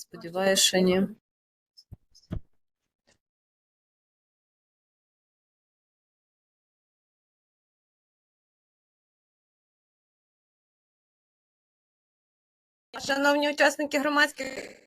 Сподіваюся, що ні. Шановні учасники громадських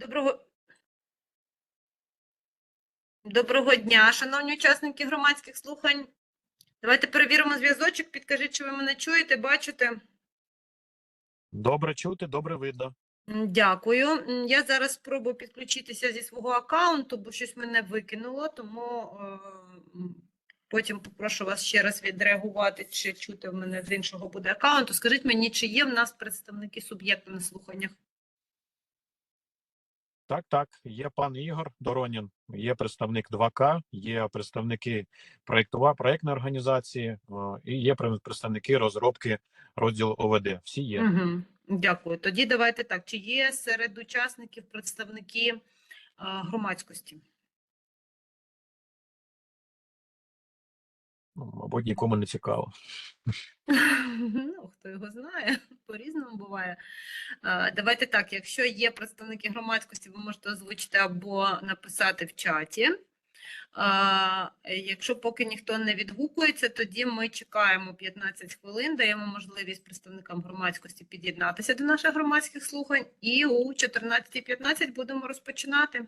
Доброго... Доброго дня, шановні учасники громадських слухань. Давайте перевіримо зв'язочок. Підкажіть, чи ви мене чуєте, бачите? Добре чути, добре видно. Дякую. Я зараз спробую підключитися зі свого аккаунту, бо щось мене викинуло, тому е, потім попрошу вас ще раз відреагувати, чи чути в мене з іншого буде аккаунту. Скажіть мені, чи є в нас представники суб'єкту на слуханнях? Так, так, є пан Ігор Доронін, є представник 2К, є представники проєктова, проєктної організації і є пре- представники розробки розділу ОВД. Всі є. Угу. Дякую. Тоді давайте так. Чи є серед учасників представники е, громадськості? Ну, мабуть, нікому не цікаво. Ну, хто його знає, по-різному буває. Давайте так, якщо є представники громадськості, ви можете озвучити або написати в чаті. Якщо поки ніхто не відгукується, тоді ми чекаємо 15 хвилин, даємо можливість представникам громадськості під'єднатися до наших громадських слухань, і у 14.15 будемо розпочинати.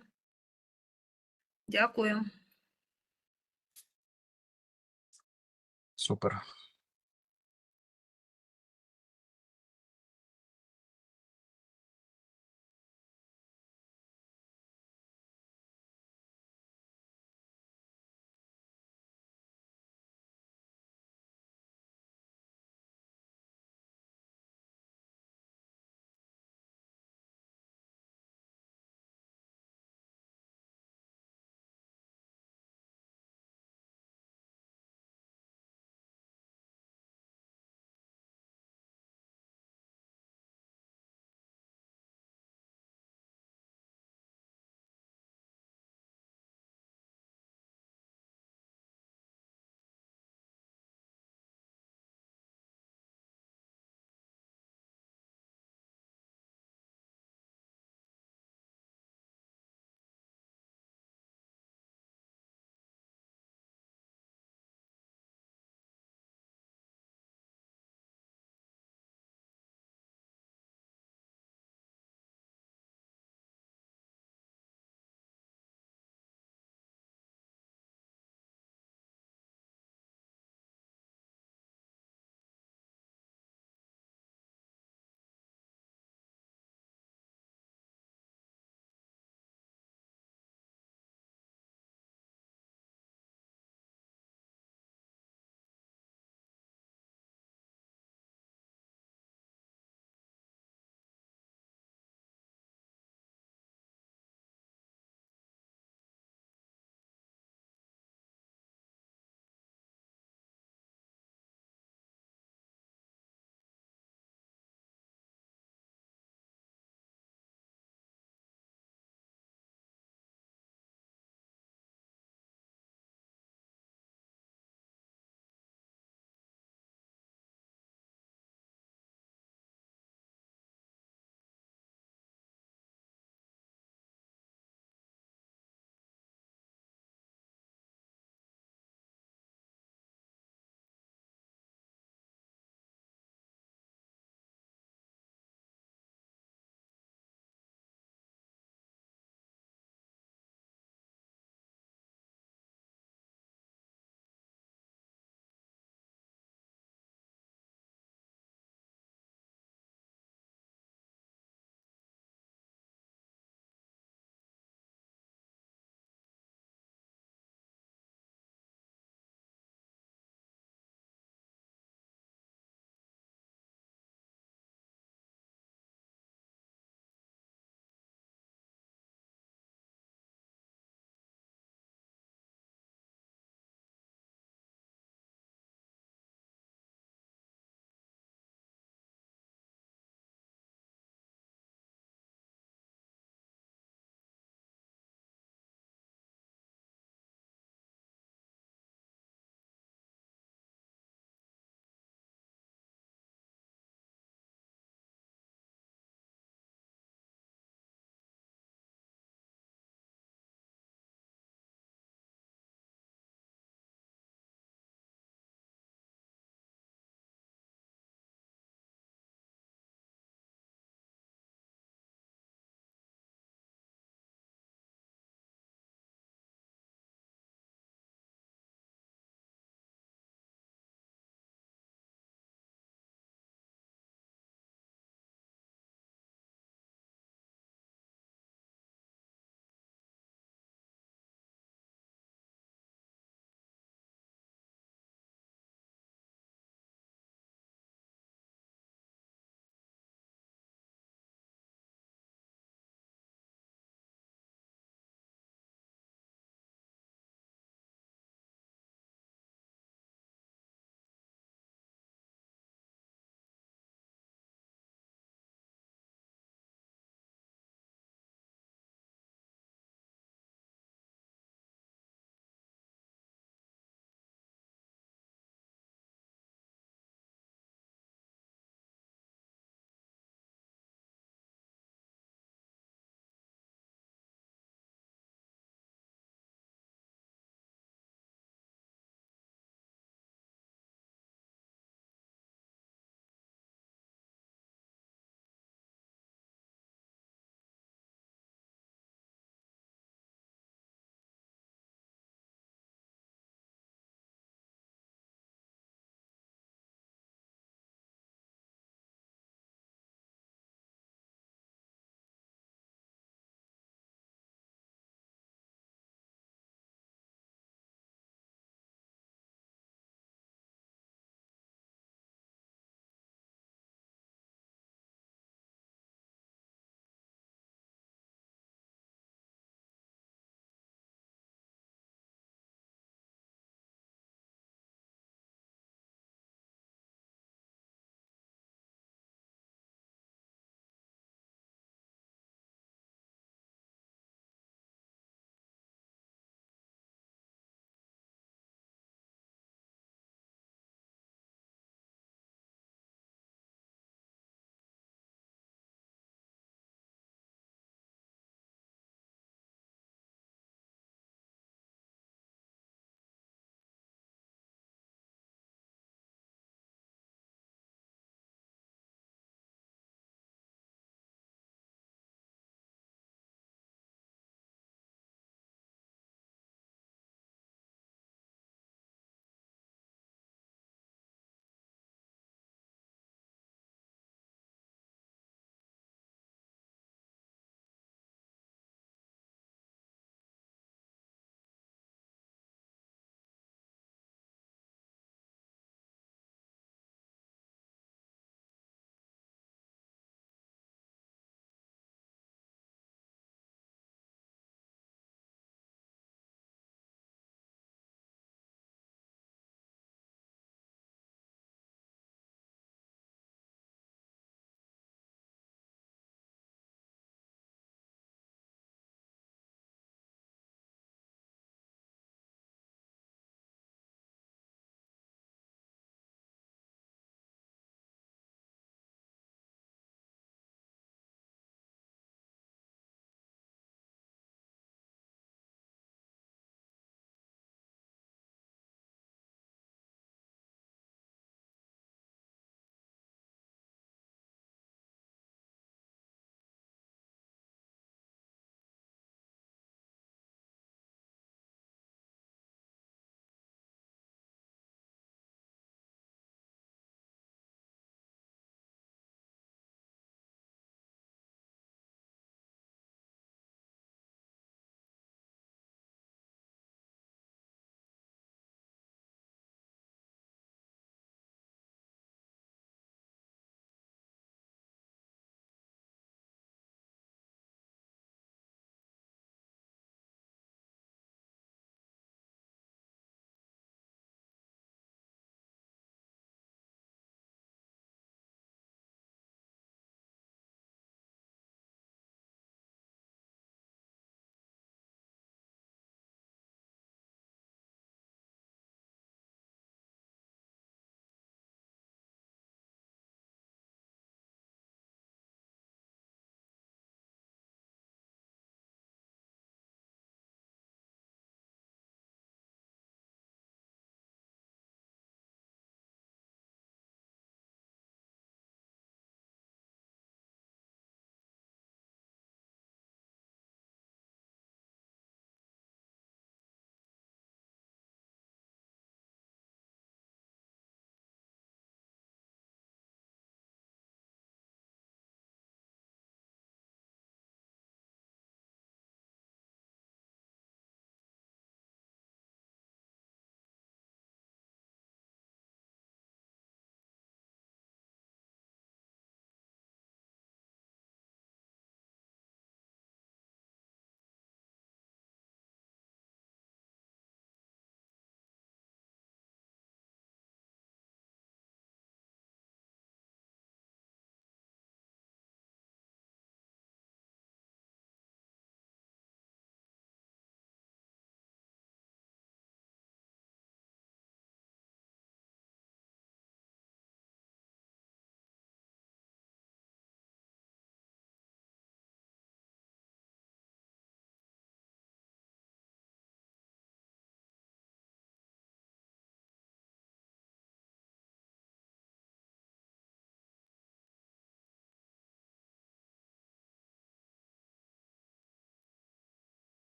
Дякую. Súper.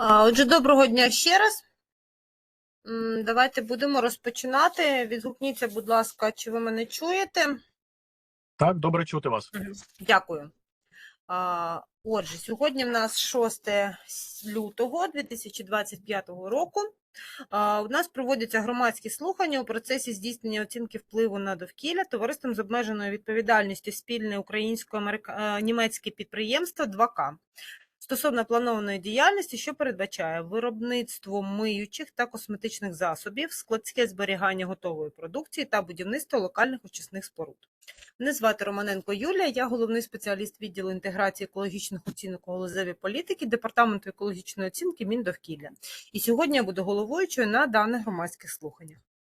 Отже, доброго дня ще раз. Давайте будемо розпочинати. Відгукніться, будь ласка, чи ви мене чуєте? Так, добре чути вас. Дякую. Отже, сьогодні в нас 6 лютого 2025 року. У нас проводяться громадські слухання у процесі здійснення оцінки впливу на довкілля товариством з обмеженою відповідальністю спільне українсько-німецьке підприємство 2К. Стосовно планованої діяльності, що передбачає виробництво миючих та косметичних засобів, складське зберігання готової продукції та будівництво локальних очисних споруд. Мене звати Романенко Юлія, я головний спеціаліст відділу інтеграції екологічних оцінок у галузевій політики Департаменту екологічної оцінки Міндовкілля. І сьогодні я буду головуючою на даних громадських слуханнях.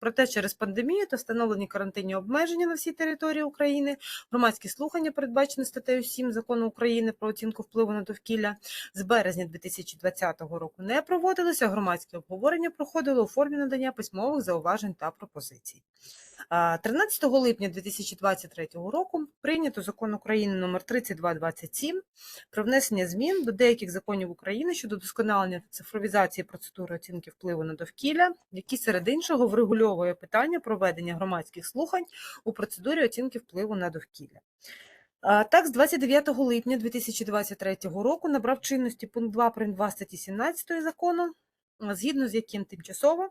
Проте через пандемію та встановлені карантинні обмеження на всій території України громадські слухання, передбачені статтею 7 закону України про оцінку впливу на довкілля, з березня 2020 року не проводилися. Громадське обговорення проходило у формі надання письмових зауважень та пропозицій. А, 13 липня 2023 року прийнято закон України номер 3227 про внесення змін до деяких законів України щодо досконалення цифровізації процедури оцінки впливу на довкілля, який серед іншого врегульовує питання проведення громадських слухань у процедурі оцінки впливу на довкілля. Так, з 29 липня 2023 року набрав чинності пункт 2 прим. 2 статті 17 закону, згідно з яким тимчасово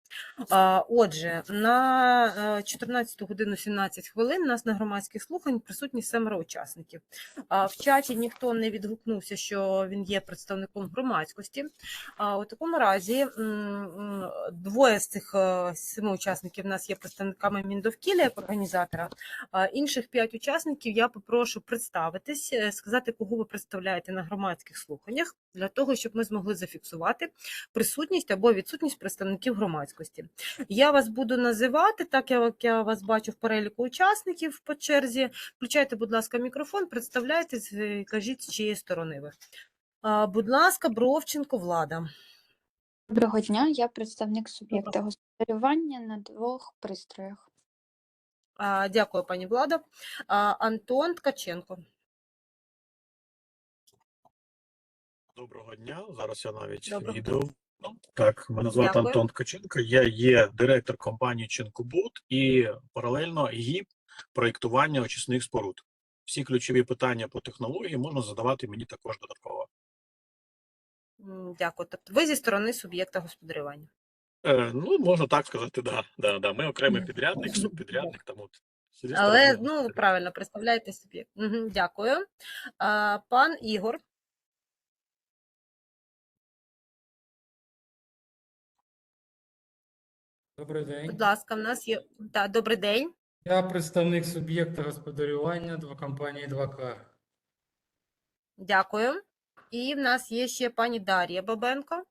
Отже, на е, 14 годину 17 хвилин у нас на громадських слухань присутні семеро учасників. В чаті ніхто не відгукнувся, що він є представником громадськості. У такому разі двоє з цих е, семи учасників у нас є представниками Міндовкілля як організатора. Інших п'ять учасників я попрошу представитись, е, сказати, кого ви представляєте на громадських слуханнях, для того, щоб ми змогли зафіксувати присутність або відсутність представників громадськості. Я вас буду називати, так як я вас бачу в переліку учасників по черзі. Включайте, будь ласка, мікрофон, представляйтесь, е, кажіть, з чиєї сторони ви. Будь ласка, Бровченко, Влада. Доброго дня, я представник суб'єкта господарювання на двох пристроях. Дякую, пані Влада. Антон Ткаченко. Доброго дня. Зараз я навіть Доброго. відео. Так, мене звати Дякую. Антон Ткаченко. Я є директор компанії Ченкобуд і паралельно ГІП проєктування очисних споруд. Всі ключові питання по технології можна задавати мені також додатково. Дякую. Тобто ви зі сторони суб'єкта господарювання. Е, ну, можна так сказати, да, да, да. Ми окремий підрядник, субпідрядник, тому от Але ну правильно представляєте суб'єкт. Угу, дякую. А, пан Ігор. Добрий день. Будь ласка, в нас є да, добрий день. Я представник суб'єкта господарювання два компанії 2К. Дякую. І в нас є ще пані Дар'я Бабенко.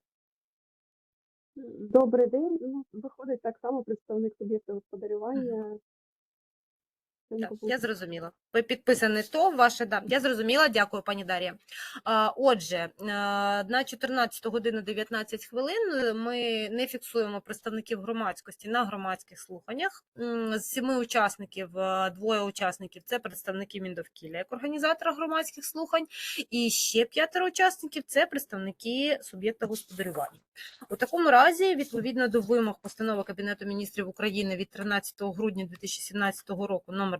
Добрий день. Ну, виходить так само представник суб'єкта господарювання. Так, я зрозуміла. Ви підписаний то, ваше да. Я зрозуміла, дякую, пані Дар'я. Отже, е, на 14 годину 19 хвилин е, ми не фіксуємо представників громадськості на громадських слуханнях. З семи учасників, е, двоє учасників це представники Міндовкілля як організатора громадських слухань, і ще п'ятеро учасників це представники суб'єкта господарювання. У такому разі, відповідно до вимог постанови Кабінету міністрів України від 13 грудня 2017 року номер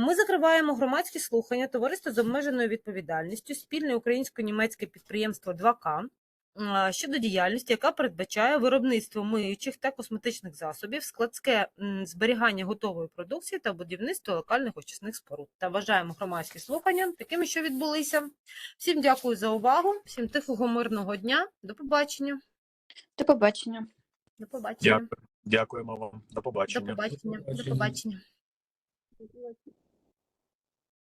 ми закриваємо громадські слухання товариства з обмеженою відповідальністю спільне українсько-німецьке підприємство 2К щодо діяльності, яка передбачає виробництво миючих та косметичних засобів, складське зберігання готової продукції та будівництво локальних очисних споруд. Та вважаємо громадські слухання такими, що відбулися. Всім дякую за увагу, всім тихого мирного дня. До побачення. До побачення. До побачення. Дякую. Дякуємо вам. До До побачення. побачення. До побачення. побачення.